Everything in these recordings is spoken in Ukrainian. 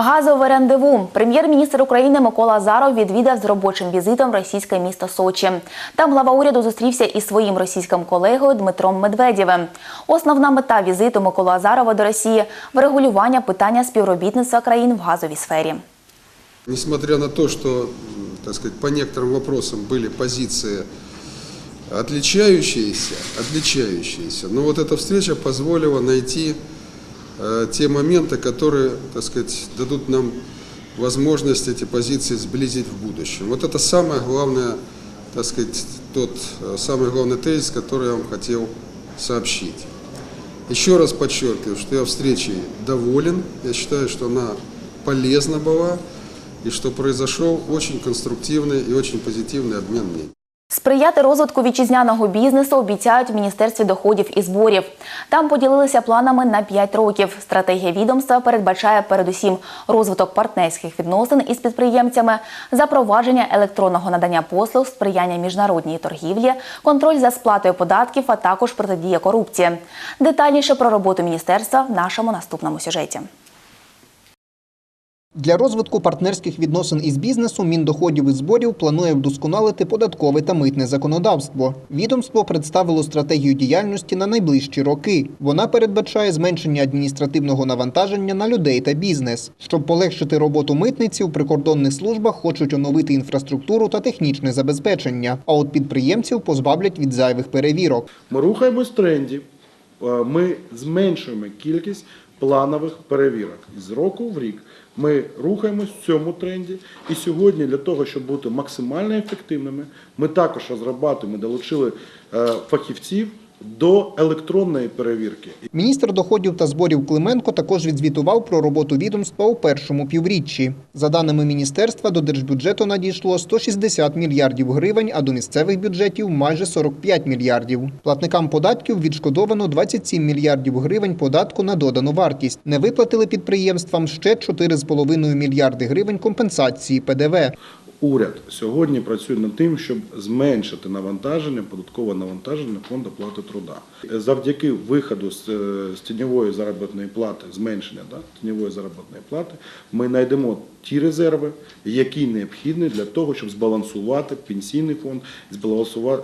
Газове рандеву. Прем'єр-міністр України Микола Азаров відвідав з робочим візитом російське місто Сочі. Там глава уряду зустрівся із своїм російським колегою Дмитром Медведєвим. Основна мета візиту Миколи Азарова до Росії врегулювання питання співробітництва країн в газовій сфері. Несмотря на то, что, м, так сказать, по некоторым вопросам были позиции отличающиеся, отличающиеся, но вот эта встреча позволила найти э, те моменты, которые, так сказать, дадут нам возможность эти позиции сблизить в будущем. Вот это самое главное, так сказать, тот э, самый главный тезис, который я вам хотел сообщить. Еще раз подчеркиваю, что я встречей доволен. Я считаю, что она полезна была и что произошел очень конструктивный и очень позитивный обмен мнений. Сприяти розвитку вітчизняного бізнесу обіцяють в Міністерстві доходів і зборів. Там поділилися планами на 5 років. Стратегія відомства передбачає передусім розвиток партнерських відносин із підприємцями, запровадження електронного надання послуг, сприяння міжнародній торгівлі, контроль за сплатою податків, а також протидія корупції. Детальніше про роботу міністерства в нашому наступному сюжеті. Для розвитку партнерських відносин із бізнесом Міндоходів і зборів планує вдосконалити податкове та митне законодавство. Відомство представило стратегію діяльності на найближчі роки. Вона передбачає зменшення адміністративного навантаження на людей та бізнес. Щоб полегшити роботу митниці, у прикордонних службах хочуть оновити інфраструктуру та технічне забезпечення. А от підприємців позбавлять від зайвих перевірок. Ми рухаємось в тренді, е, ми зменшуємо кількість планових перевірок з року в рік. Ми рухаємось в цьому тренді. І сьогодні для того, щоб бути максимально ефективними, ми також розрабатуємо, долучили е, фахівців до електронної перевірки. Міністр доходів та зборів Клименко також відзвітував про роботу відомства у першому півріччі. За даними міністерства, до держбюджету надійшло 160 мільярдів гривень, а до місцевих бюджетів майже 45 мільярдів. Платникам податків відшкодовано 27 мільярдів гривень податку на додану вартість. Не виплатили підприємствам ще 4,5 мільярди гривень компенсації ПДВ. Уряд сьогодні працює над тим, щоб зменшити навантаження, податкове навантаження фонду плати труда. Завдяки виходу з, е, з тіньової заробітної плати, зменшення да, тіньової заробітної плати, ми знайдемо ті резерви, які необхідні для того, щоб збалансувати пенсійний фонд,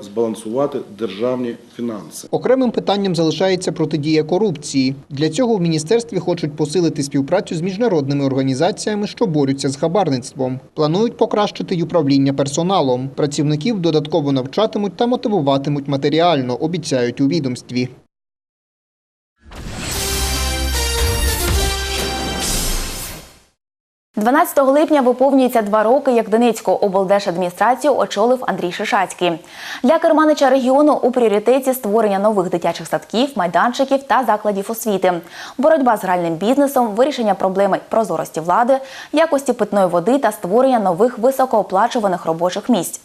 збалансувати, державні фінанси. Окремим питанням залишається протидія корупції. Для цього в міністерстві хочуть посилити співпрацю з міжнародними організаціями, що борються з хабарництвом. Планують покращити й управління персоналом. Працівників додатково навчатимуть та мотивуватимуть матеріально, обіцяють у відомстві. – 12 липня виповнюється два роки, як Донецьку облдержадміністрацію очолив Андрій Шишацький. Для керманича регіону у пріоритеті створення нових дитячих садків, майданчиків та закладів освіти, боротьба з гральним бізнесом, вирішення проблеми прозорості влади, якості питної води та створення нових високооплачуваних робочих місць.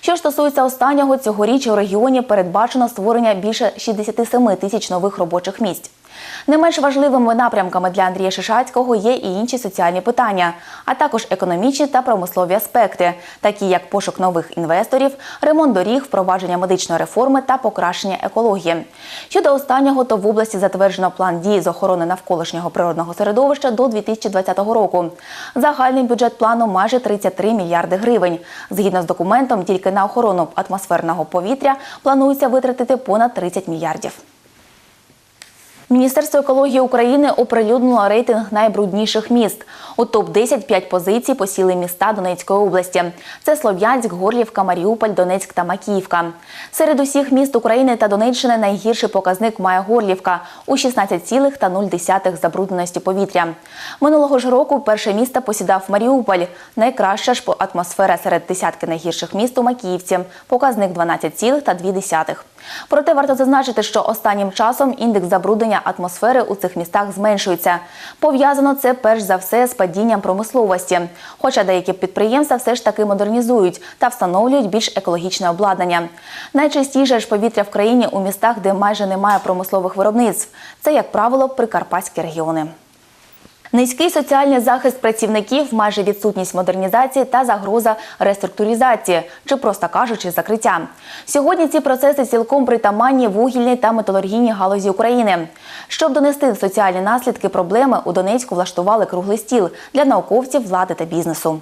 Що стосується останнього, цьогоріч у регіоні передбачено створення більше 67 тисяч нових робочих місць. Не менш важливими напрямками для Андрія Шишацького є і інші соціальні питання, а також економічні та промислові аспекти, такі як пошук нових інвесторів, ремонт доріг, впровадження медичної реформи та покращення екології. Щодо останнього, то в області затверджено план дій з охорони навколишнього природного середовища до 2020 року. Загальний бюджет плану майже 33 мільярди гривень. Згідно з документом, тільки на охорону атмосферного повітря планується витратити понад 30 мільярдів. Міністерство екології України оприлюднило рейтинг найбрудніших міст. У топ-10 п'ять позицій посіли міста Донецької області. Це Слов'янськ, Горлівка, Маріуполь, Донецьк та Макіївка. Серед усіх міст України та Донеччини найгірший показник має Горлівка у 16,0 забрудненості повітря. Минулого ж року перше місце посідав Маріуполь. Найкраща ж атмосфера серед десятки найгірших міст у Макіївці. Показник 12,2. Проте варто зазначити, що останнім часом індекс забруднення атмосфери у цих містах зменшується. Пов'язано це перш за все з падінням промисловості. Хоча деякі підприємства все ж таки модернізують та встановлюють більш екологічне обладнання. Найчастіше ж повітря в країні у містах, де майже немає промислових виробництв. Це, як правило, прикарпатські регіони. Низький соціальний захист працівників, майже відсутність модернізації та загроза реструктуризації, чи просто кажучи, закриття. Сьогодні ці процеси цілком притаманні вугільній та металургійній галузі України. Щоб донести соціальні наслідки проблеми, у Донецьку влаштували круглий стіл для науковців, влади та бізнесу.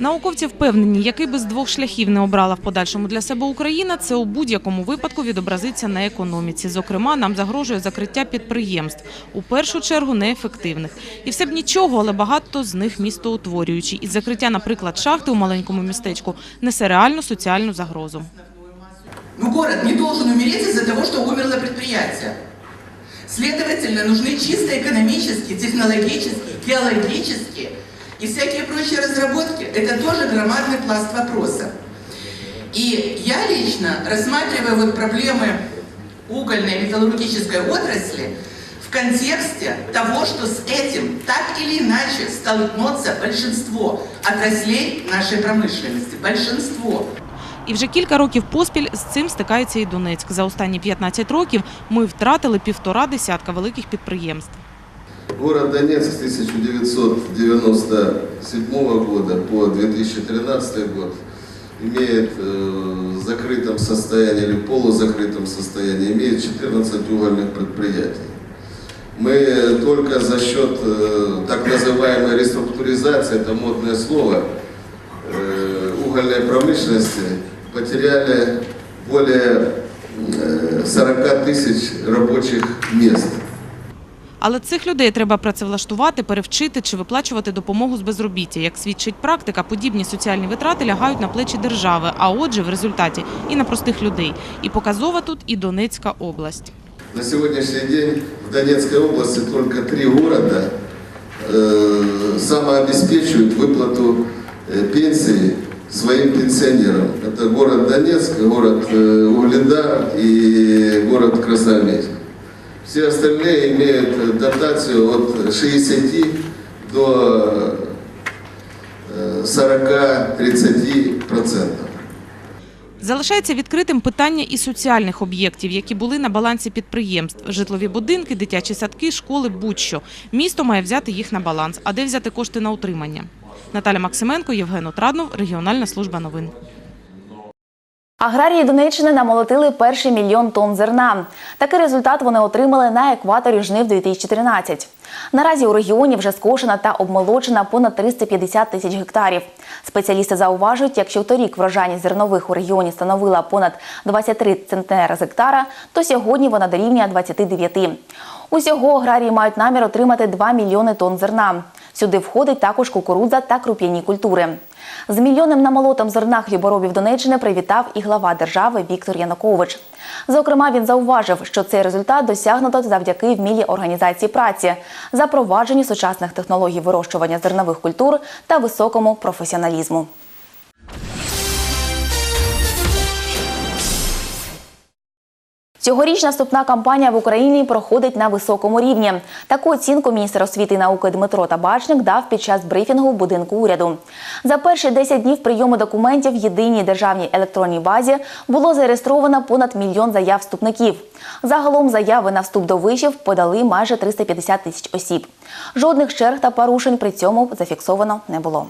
Науковці впевнені, який би з двох шляхів не обрала в подальшому для себе Україна, це у будь-якому випадку відобразиться на економіці. Зокрема, нам загрожує закриття підприємств, у першу чергу неефективних. І все б нічого, але багато з них містоутворюючі. І закриття, наприклад, шахти у маленькому містечку несе реальну соціальну загрозу. Но город не должен умереть из-за того, что умерло предприятие. Следовательно, нужны чисто экономические, технологические, геологические и всякие прочие разработки. Это тоже громадный пласт вопроса. И я лично рассматриваю вот проблемы угольной и металлургической отрасли в контексте того, что с этим так или иначе столкнется большинство отраслей нашей промышленности. Большинство. І вже кілька років поспіль з цим стикається і Донецьк. За останні 15 років ми втратили півтора десятка великих підприємств. Город Донецк с 1997 года по 2013 год имеет э, в закрытом состоянии или полузакрытом состоянии имеет 14 угольных предприятий. Мы только за счет э, так называемой реструктуризации, это модное слово, э, угольной промышленности потеряли более э, 40 тысяч рабочих мест. Але цих людей треба працевлаштувати, перевчити чи виплачувати допомогу з безробіття. Як свідчить практика, подібні соціальні витрати лягають на плечі держави, а отже, в результаті і на простих людей. І показова тут і Донецька область. На сегодняшний день в Донецкой области только три города э, самообеспечивают выплату э, пенсии своим пенсионерам. Это город Донецк, город э, Угледар и город Красноармейск. Все остальные имеют э, дотацию от 60 до э, 40-30 процентов. Залишається відкритим питання і соціальних об'єктів, які були на балансі підприємств: житлові будинки, дитячі садки, школи, будь-що. Місто має взяти їх на баланс, а де взяти кошти на утримання. Наталя Максименко, Євген Отраднов, Регіональна служба новин. Аграрії Донеччини намолотили перший мільйон тонн зерна. Такий результат вони отримали на екваторі жнив 2013. Наразі у регіоні вже скошена та обмолочена понад 350 тисяч гектарів. Спеціалісти зауважують, якщо торік врожайність зернових у регіоні становила понад 23 центнери з гектара, то сьогодні вона дорівнює 29. Усього аграрії мають намір отримати 2 мільйони тонн зерна. Сюди входить також кукурудза та круп'яні культури. З мільйонним намолотом зерна хліборобів Донеччини привітав і глава держави Віктор Янукович. Зокрема, він зауважив, що цей результат досягнуто завдяки вмілій організації праці, запровадженню сучасних технологій вирощування зернових культур та високому професіоналізму. Цьогорічна вступна кампанія в Україні проходить на високому рівні. Таку оцінку міністр освіти і науки Дмитро Табачник дав під час брифінгу в будинку уряду. За перші 10 днів прийому документів в єдиній державній електронній базі було зареєстровано понад мільйон заяв вступників. Загалом заяви на вступ до вишів подали майже 350 тисяч осіб. Жодних черг та порушень при цьому зафіксовано не було.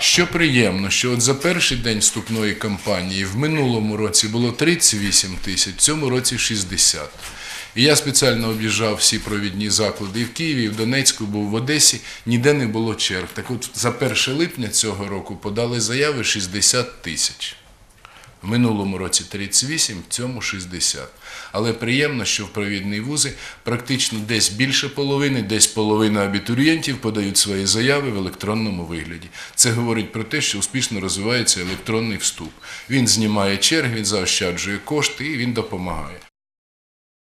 Що приємно, що от за перший день вступної кампанії в минулому році було 38 тисяч, в цьому році 60. І я спеціально об'їжджав всі провідні заклади і в Києві, і в Донецьку, був в Одесі, ніде не було черг. Так от за 1 липня цього року подали заяви 60 тисяч. В минулому році 38, в цьому 60. Але приємно, що в провідні вузи практично десь більше половини, десь половина абітурієнтів подають свої заяви в електронному вигляді. Це говорить про те, що успішно розвивається електронний вступ. Він знімає черги, він заощаджує кошти і він допомагає.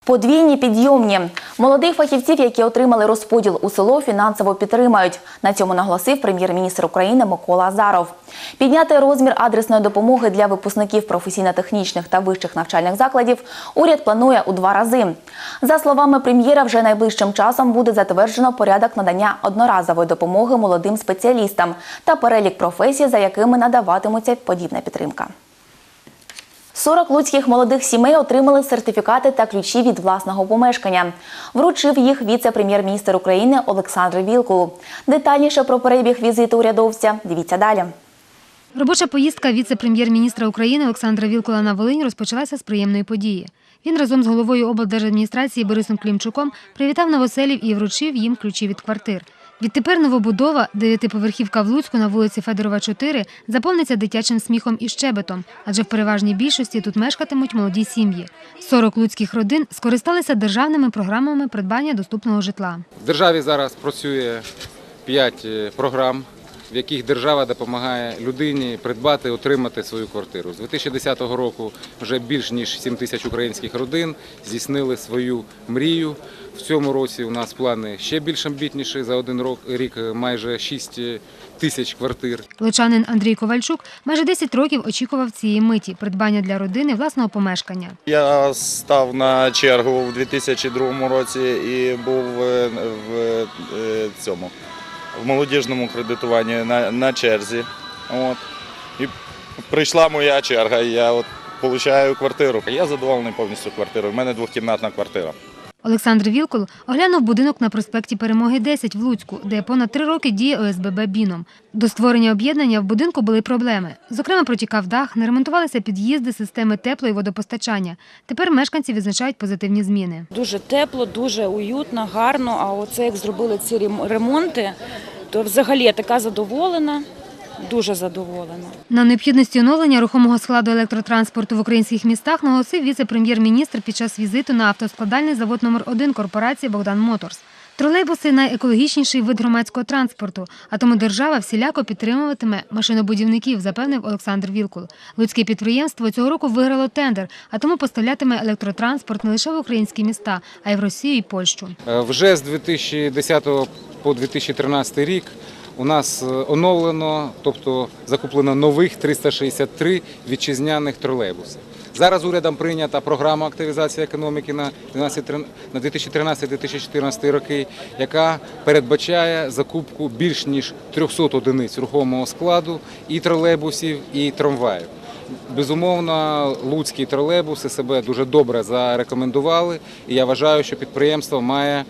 Подвійні підйомні. Молодих фахівців, які отримали розподіл у село, фінансово підтримають. На цьому наголосив прем'єр-міністр України Микола Азаров. Підняти розмір адресної допомоги для випускників професійно-технічних та вищих навчальних закладів уряд планує у два рази. За словами прем'єра, вже найближчим часом буде затверджено порядок надання одноразової допомоги молодим спеціалістам та перелік професій, за якими надаватиметься подібна підтримка. 40 луцьких молодих сімей отримали сертифікати та ключі від власного помешкання. Вручив їх віце-прем'єр-міністр України Олександр Вілкул. Детальніше про перебіг візиту урядовця дивіться далі. Робоча поїздка віце-прем'єр-міністра України Олександра Вілкула на Волинь розпочалася з приємної події. Він разом з головою облдержадміністрації Борисом Клімчуком привітав новоселів і вручив їм ключі від квартир. Відтепер новобудова, дев'ятиповерхівка в Луцьку на вулиці Федорова, 4, заповниться дитячим сміхом і щебетом, адже в переважній більшості тут мешкатимуть молоді сім'ї. 40 луцьких родин скористалися державними програмами придбання доступного житла. В державі зараз працює 5 програм, в яких держава допомагає людині придбати, отримати свою квартиру. З 2010 року вже більш ніж 7 тисяч українських родин здійснили свою мрію. В цьому році у нас плани ще більш амбітніші. За один рок- рік майже 6 тисяч квартир. Лучанин Андрій Ковальчук майже 10 років очікував цієї миті придбання для родини власного помешкання. Я став на чергу в 2002 році і був е, в е, цьому в молодіжному кредитуванні на, на черзі. От. І прийшла моя черга, і я от получаю квартиру. Я задоволений повністю квартирою. У мене двохкімнатна квартира. Олександр Вілкул оглянув будинок на проспекті Перемоги 10 в Луцьку, де понад три роки діє ОСББ Біном. До створення об'єднання в будинку були проблеми. Зокрема, протікав дах, не ремонтувалися під'їзди, системи тепло і водопостачання. Тепер мешканці відзначають позитивні зміни. Дуже тепло, дуже уютно, гарно. А оце як зробили ці рем- ремонти, то взагалі я така задоволена, дуже задоволена. На необхідності оновлення рухомого складу електротранспорту в українських містах наголосив віце-прем'єр-міністр під час візиту на автоскладальний завод номер 1 корпорації Богдан Моторс. Тролейбуси найекологічніший вид громадського транспорту, а тому держава всіляко підтримуватиме машинобудівників, запевнив Олександр Вілкул. Луцьке підприємство цього року виграло тендер, а тому поставлятиме електротранспорт не лише в українські міста, а й в Росію і Польщу. Е, Вже з 2010 по 2013 рік у нас е, оновлено, тобто закуплено нових 363 вітчизняних тролейбуси. Зараз урядом прийнята програма активізації економіки на 2013-2014 роки, яка передбачає закупку більш ніж 300 одиниць рухомого складу і тролейбусів, і трамваїв. Безумовно, луцькі тролейбуси себе дуже добре зарекомендували, і я вважаю, що підприємство має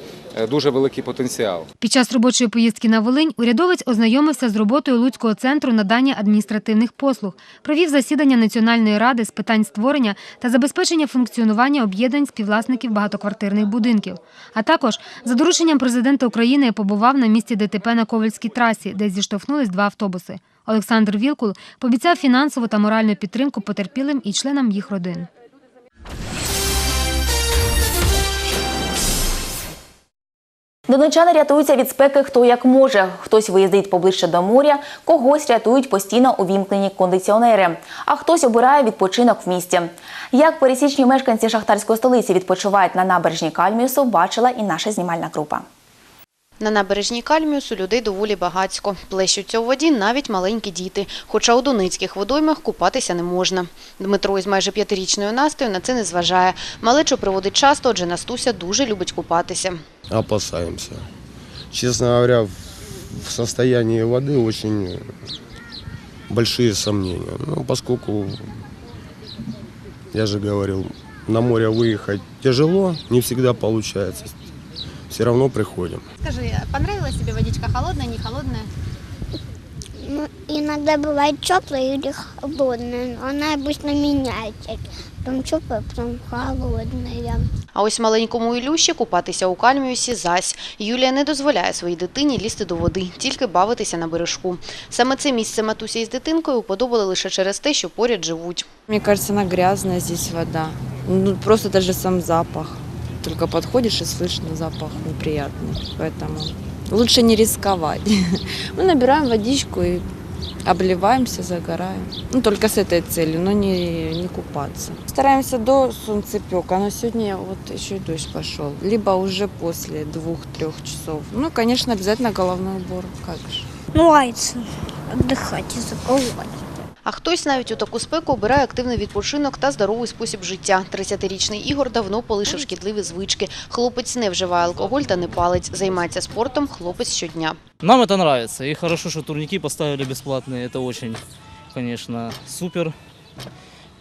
дуже великий потенціал. Під час робочої поїздки на Волинь урядовець ознайомився з роботою Луцького центру надання адміністративних послуг, провів засідання Національної ради з питань створення та забезпечення функціонування об'єднань співвласників багатоквартирних будинків. А також за дорученням президента України побував на місці ДТП на Ковальській трасі, де зіштовхнулись два автобуси. Олександр Вілкул пообіцяв фінансову та моральну підтримку потерпілим і членам їх родин. Донечани рятуються від спеки хто як може. Хтось виїздить поближче до моря, когось рятують постійно увімкнені кондиціонери, а хтось обирає відпочинок в місті. Як пересічні мешканці шахтарської столиці відпочивають на набережній Кальміусу, бачила і наша знімальна група. На набережній Кальміусу людей доволі багацько. Плещуться у воді навіть маленькі діти, хоча у доницьких водоймах купатися не можна. Дмитро із майже п'ятирічною Настею на це не зважає. Малечу проводить часто, адже Настуся дуже любить купатися. опасаемся. Честно говоря, в в состоянии воды очень большие сомнения. Ну, поскольку, я же говорил, на море выехать тяжело, не всегда получается. Все равно приходим. Скажи, понравилась тебе водичка холодная, не холодная? Ну, иногда бывает теплая или холодная, но она обычно меняется. Потом теплая, потом холодная. А ось маленькому Ілюші купатися у Кальміусі зась. Юлія не дозволяє своїй дитині лізти до води, тільки бавитися на бережку. Саме це місце матуся із дитинкою уподобали лише через те, що поряд живуть. Мне кажется, она грязная здесь вода. Ну, просто даже сам запах. Только подходишь и слышно запах неприятный. Поэтому лучше не рисковать. Мы набираем водичку и обливаемся, загораем. Ну, только с этой целью, но не, не купаться. Стараемся до солнцепека, но сегодня вот еще и дождь пошел. Либо уже после двух-трех часов. Ну, конечно, обязательно головной убор. Как же. Нравится отдыхать и заколоть. А хтось навіть у таку спеку обирає активний відпочинок та здоровий спосіб життя. 30-річний Ігор давно полишив шкідливі звички. Хлопець не вживає алкоголь та не палить. Займається спортом хлопець щодня. Нам это нравится. И хорошо, что турники поставили бесплатные. Это очень, конечно, супер.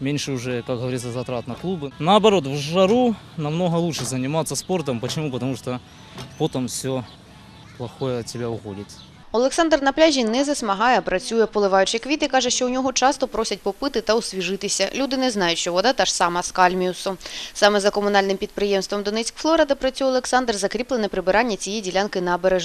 меньше уже, как говорится, затрат на клубы. Наоборот, в жару намного лучше заниматься спортом. Почему? Потому что потом все плохое от тебя уходит. Олександр на пляжі не засмагає, працює, поливаючи квіти. Каже, що у нього часто просять попити та освіжитися. Люди не знають, що вода та ж сама з кальміусу. Саме за комунальним підприємством Донецьк Флора, де працює Олександр, закріплене прибирання цієї ділянки набережної.